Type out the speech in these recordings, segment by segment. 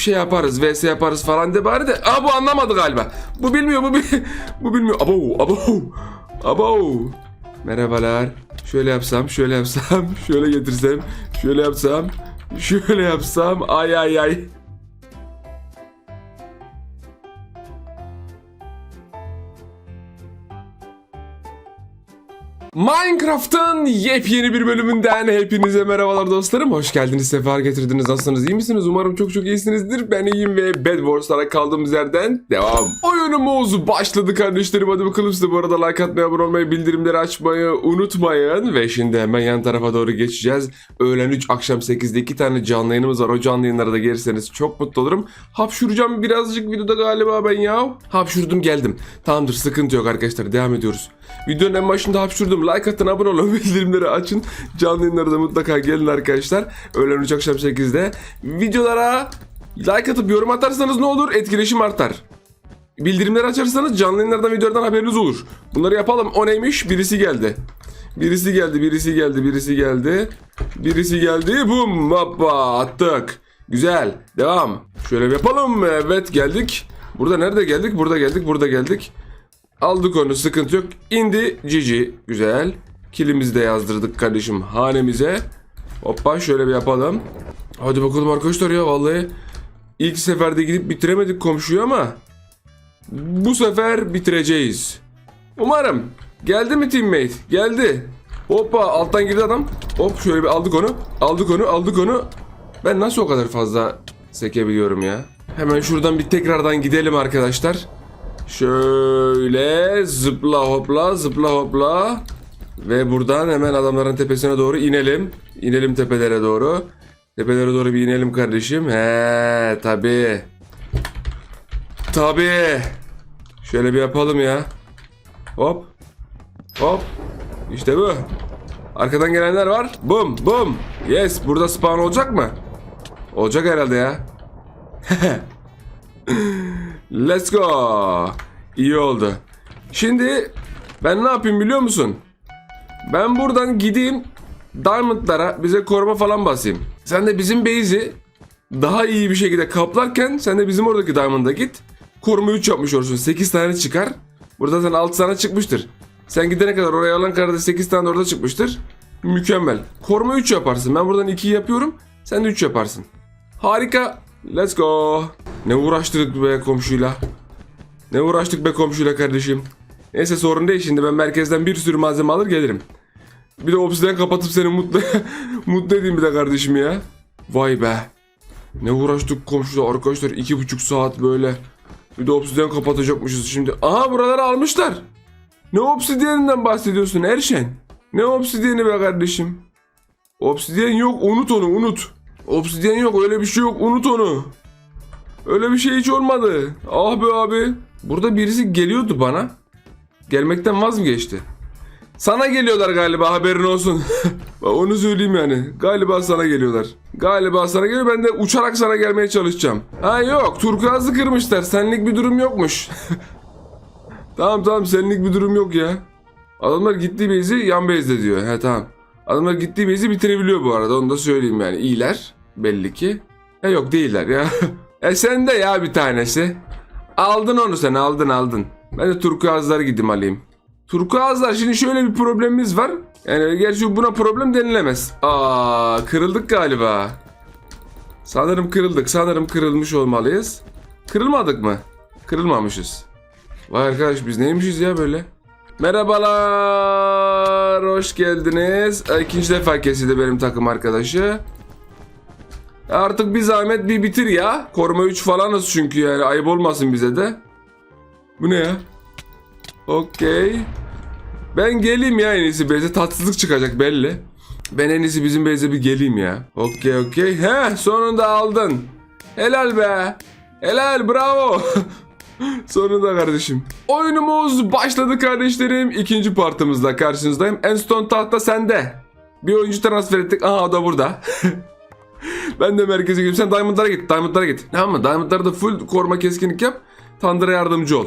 şey yaparız, vs yaparız falan de bari de. Aa bu anlamadı galiba. Bu bilmiyor, bu bil bu bilmiyor. Abo, abo. Abo. Merhabalar. Şöyle yapsam, şöyle yapsam, şöyle getirsem, şöyle yapsam, şöyle yapsam. Ay ay ay. Minecraft'ın yepyeni bir bölümünden hepinize merhabalar dostlarım. Hoş geldiniz, sefer getirdiniz. Nasılsınız, iyi misiniz? Umarım çok çok iyisinizdir. Ben iyiyim ve Bed Wars'lara kaldığımız yerden devam. Oyunumuz başladı kardeşlerim. Bakalım size bu arada like atmayı, abone olmayı, bildirimleri açmayı unutmayın. Ve şimdi hemen yan tarafa doğru geçeceğiz. Öğlen 3, akşam 8'de iki tane canlı yayınımız var. O canlı yayınlara da gelirseniz çok mutlu olurum. Hapşuracağım birazcık videoda galiba ben ya. Hapşurdum geldim. Tamamdır sıkıntı yok arkadaşlar devam ediyoruz. Videonun en başında hapşurdum. Like atın, abone olun, bildirimleri açın. Canlı yayınlara da mutlaka gelin arkadaşlar. Öğlen 3 akşam 8'de. Videolara like atıp yorum atarsanız ne olur? Etkileşim artar. Bildirimleri açarsanız canlı yayınlardan videolardan haberiniz olur. Bunları yapalım. O neymiş? Birisi geldi. Birisi geldi, birisi geldi, birisi geldi. Birisi geldi. Bum, hoppa attık. Güzel. Devam. Şöyle yapalım. Evet geldik. Burada nerede geldik? Burada geldik, burada geldik. Aldık onu sıkıntı yok. İndi cici. Güzel. Kilimizi de yazdırdık kardeşim hanemize. Hoppa şöyle bir yapalım. Hadi bakalım arkadaşlar ya vallahi. ilk seferde gidip bitiremedik komşuyu ama bu sefer bitireceğiz. Umarım. Geldi mi teammate? Geldi. Hoppa alttan girdi adam. Hop şöyle bir aldık onu. Aldık onu aldık onu. Ben nasıl o kadar fazla sekebiliyorum ya? Hemen şuradan bir tekrardan gidelim arkadaşlar. Şöyle zıpla hopla zıpla hopla. Ve buradan hemen adamların tepesine doğru inelim. İnelim tepelere doğru. Tepelere doğru bir inelim kardeşim. He tabi. Tabi. Şöyle bir yapalım ya. Hop. Hop. İşte bu. Arkadan gelenler var. Bum bum. Yes. Burada spawn olacak mı? Olacak herhalde ya. Let's go. İyi oldu. Şimdi ben ne yapayım biliyor musun? Ben buradan gideyim Diamond'lara bize koruma falan basayım. Sen de bizim base'i daha iyi bir şekilde kaplarken sen de bizim oradaki Diamond'a git. Koruma 3 yapmış olursun. 8 tane çıkar. Burada zaten 6 tane çıkmıştır. Sen gidene kadar oraya alan karada 8 tane orada çıkmıştır. Mükemmel. Koruma 3 yaparsın. Ben buradan 2 yapıyorum. Sen de 3 yaparsın. Harika. Let's go. Ne uğraştırdık be komşuyla. Ne uğraştık be komşuyla kardeşim. Neyse sorun değil şimdi ben merkezden bir sürü malzeme alır gelirim. Bir de obsiden kapatıp seni mutlu mutlu edeyim bir de kardeşim ya. Vay be. Ne uğraştık komşuyla arkadaşlar iki buçuk saat böyle. Bir de obsiden kapatacakmışız şimdi. Aha buraları almışlar. Ne obsidiyeninden bahsediyorsun Erşen? Ne obsidiyeni be kardeşim? Obsidiyen yok unut onu unut. Obsidiyen yok öyle bir şey yok unut onu. Öyle bir şey hiç olmadı. Ah be abi. Burada birisi geliyordu bana. Gelmekten vaz mı geçti? Sana geliyorlar galiba haberin olsun. Onu söyleyeyim yani. Galiba sana geliyorlar. Galiba sana geliyor ben de uçarak sana gelmeye çalışacağım. Ha yok turkuazı kırmışlar. Senlik bir durum yokmuş. tamam tamam senlik bir durum yok ya. Adamlar gittiği base'i yan base'de diyor. He tamam. Adamlar gittiği base'i bitirebiliyor bu arada. Onu da söyleyeyim yani. İyiler belli ki. He yok değiller ya. e sen de ya bir tanesi. Aldın onu sen aldın aldın. Ben de turkuazları gideyim alayım. Turkuazlar şimdi şöyle bir problemimiz var. Yani gerçi buna problem denilemez. Aa kırıldık galiba. Sanırım kırıldık. Sanırım kırılmış olmalıyız. Kırılmadık mı? Kırılmamışız. Vay arkadaş biz neymişiz ya böyle? Merhabalar. Hoş geldiniz. İkinci defa kesildi benim takım arkadaşı. Artık bir zahmet bir bitir ya. Koruma 3 falanız çünkü yani ayıp olmasın bize de. Bu ne ya? Okey. Ben geleyim ya en iyisi Beyze. Tatsızlık çıkacak belli. Ben en iyisi bizim Beyze bir geleyim ya. Okey okey. He sonunda aldın. Helal be. Helal bravo. sonunda kardeşim. Oyunumuz başladı kardeşlerim. İkinci partımızda karşınızdayım. Enstone tahta sende. Bir oyuncu transfer ettik. Aha o da burada. Ben de merkeze gidiyorum. Sen Diamond'lara git. Diamond'lara git. Tamam mı? Diamond'lara da full koruma keskinlik yap. Tandır'a yardımcı ol.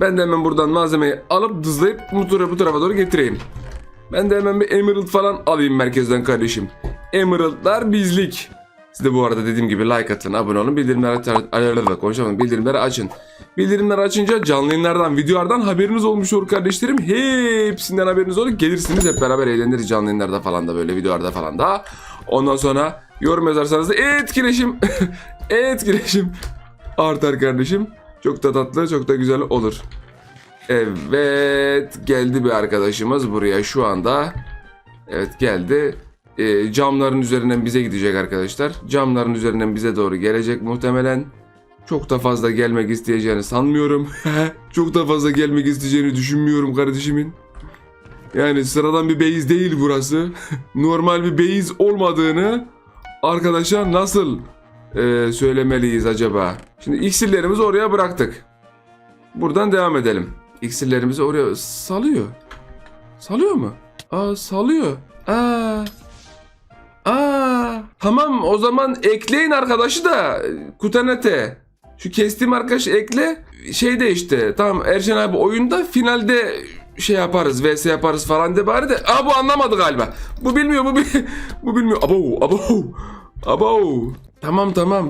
Ben de hemen buradan malzemeyi alıp dızlayıp tarafa, bu tarafa doğru getireyim. Ben de hemen bir Emerald falan alayım merkezden kardeşim. Emerald'lar bizlik. Siz de bu arada dediğim gibi like atın, abone olun, bildirimleri. Ayarlarla konuşamadım. Bildirimleri açın. Bildirimleri açınca canlı yayınlardan, videolardan haberiniz olmuş olur kardeşlerim. Hepsinden haberiniz olur. Gelirsiniz hep beraber eğleniriz canlı yayınlarda falan da böyle videolarda falan da. Ondan sonra yorum yazarsanız da etkileşim, etkileşim artar kardeşim. Çok da tatlı, çok da güzel olur. Evet, geldi bir arkadaşımız buraya şu anda. Evet geldi. Ee, camların üzerinden bize gidecek arkadaşlar. Camların üzerinden bize doğru gelecek muhtemelen. Çok da fazla gelmek isteyeceğini sanmıyorum. Çok da fazla gelmek isteyeceğini düşünmüyorum kardeşimin. Yani sıradan bir base değil burası. Normal bir base olmadığını arkadaşa nasıl e, söylemeliyiz acaba? Şimdi iksirlerimizi oraya bıraktık. Buradan devam edelim. İksirlerimizi oraya salıyor. Salıyor mu? Aa salıyor. Aa. Aa. Tamam o zaman ekleyin arkadaşı da Kutanete. Şu kestiğim arkadaşı ekle. Şey de işte tamam Erşen abi oyunda finalde şey yaparız vs yaparız falan de bari de. Aa bu anlamadı galiba. Bu bilmiyor bu, bil- bu bilmiyor. Abo abo. Abo. Tamam tamam.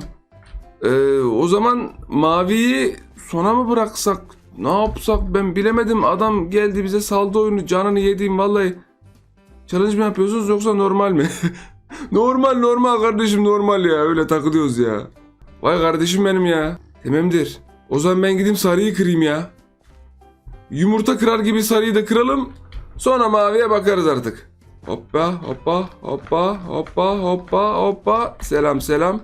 Ee, o zaman maviyi sona mı bıraksak? Ne yapsak ben bilemedim. Adam geldi bize saldı oyunu. Canını yediğim vallahi. Challenge mi yapıyorsunuz yoksa normal mi? normal normal kardeşim normal ya. Öyle takılıyoruz ya. Vay kardeşim benim ya. Tamamdır. O zaman ben gideyim sarıyı kırayım ya. Yumurta kırar gibi sarıyı da kıralım. Sonra maviye bakarız artık. Hoppa hoppa hoppa hoppa hoppa hoppa. Selam selam.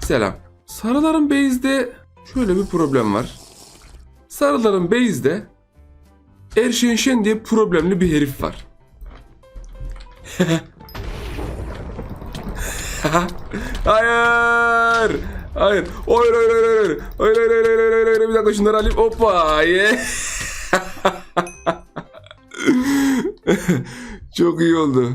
Selam. Sarıların base'de şöyle bir problem var. Sarıların base'de Erşen Şen diye problemli bir herif var. hayır. Hayır. Hayır hayır hayır hayır. Hayır hayır hayır hayır hayır. Bir dakika şunları alayım. Hoppa. Ye. Çok iyi oldu.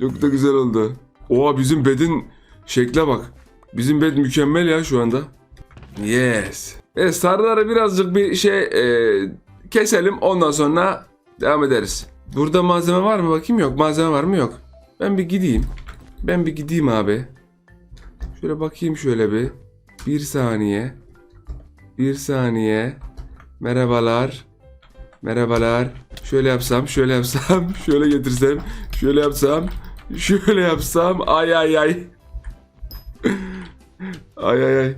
Çok da güzel oldu. Oha bizim bedin şekle bak. Bizim bed mükemmel ya şu anda. Yes. Evet sarıları birazcık bir şey e, keselim ondan sonra devam ederiz. Burada malzeme var mı bakayım yok malzeme var mı yok. Ben bir gideyim. Ben bir gideyim abi. Şöyle bakayım şöyle bir. Bir saniye. Bir saniye. Merhabalar. Merhabalar. Şöyle yapsam, şöyle yapsam, şöyle getirsem, şöyle yapsam, şöyle yapsam. Ay ay ay. ay ay ay.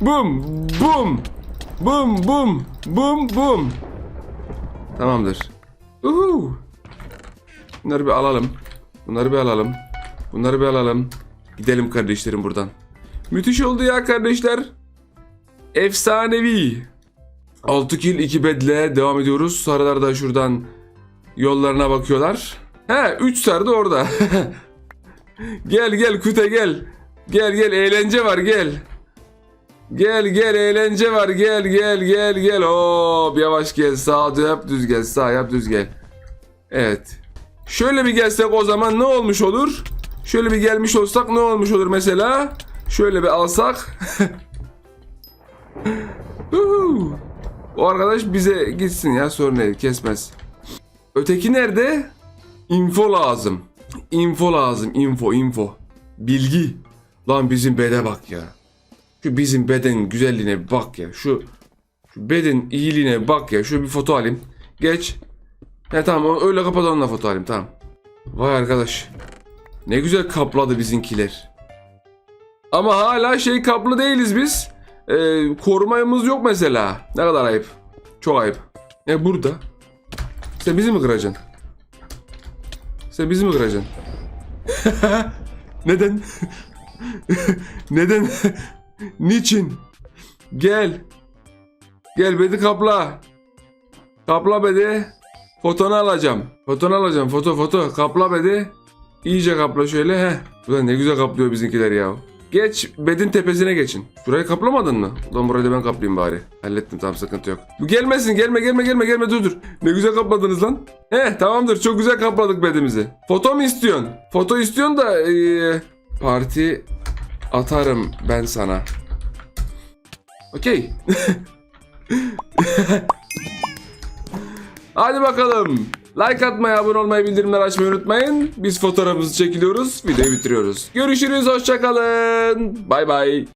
Bum, bum. Bum, bum, bum, bum. Tamamdır. Uhu. Bunları bir alalım. Bunları bir alalım. Bunları bir alalım. Gidelim kardeşlerim buradan. Müthiş oldu ya kardeşler. Efsanevi. 6 kill 2 bedle devam ediyoruz. Sarılar da şuradan yollarına bakıyorlar. He 3 sarı da orada. gel gel Kute gel. Gel gel eğlence var gel. Gel gel eğlence var gel gel gel gel. Hop yavaş gel sağ yap düz gel sağ yap düz gel. Evet. Şöyle bir gelsek o zaman ne olmuş olur? Şöyle bir gelmiş olsak ne olmuş olur mesela? Şöyle bir alsak. Huhu. O arkadaş bize gitsin ya sorun değil kesmez. Öteki nerede? Info lazım. Info lazım. Info info. Bilgi. Lan bizim bede bak ya. Şu bizim beden güzelliğine bak ya. Şu, şu beden iyiliğine bak ya. Şu bir foto alayım. Geç. He tamam öyle kapat onunla foto alayım tamam. Vay arkadaş. Ne güzel kapladı bizinkiler. Ama hala şey kaplı değiliz biz. Ee, korumayımız yok mesela. Ne kadar ayıp. Çok ayıp. E burada. Sen bizi mi kıracaksın? Sen bizi mi kıracaksın? Neden? Neden? Niçin? Gel. Gel bedi kapla. Kapla bedi. Fotonu alacağım. Fotonu alacağım. Foto foto. Kapla bedi. İyice kapla şöyle. He. Ulan ne güzel kaplıyor bizimkiler ya. Geç bedin tepesine geçin. Şurayı kaplamadın mı? Ulan burayı da ben kaplayayım bari. Hallettim tamam sıkıntı yok. Gelmesin gelme gelme gelme gelme dur dur. Ne güzel kapladınız lan. He tamamdır çok güzel kapladık bedimizi. Foto mu istiyorsun? Foto istiyorsun da eee, parti atarım ben sana. Okey. Hadi bakalım. Like atmayı, abone olmayı, bildirimleri açmayı unutmayın. Biz fotoğrafımızı çekiliyoruz, videoyu bitiriyoruz. Görüşürüz, hoşçakalın. Bay bay.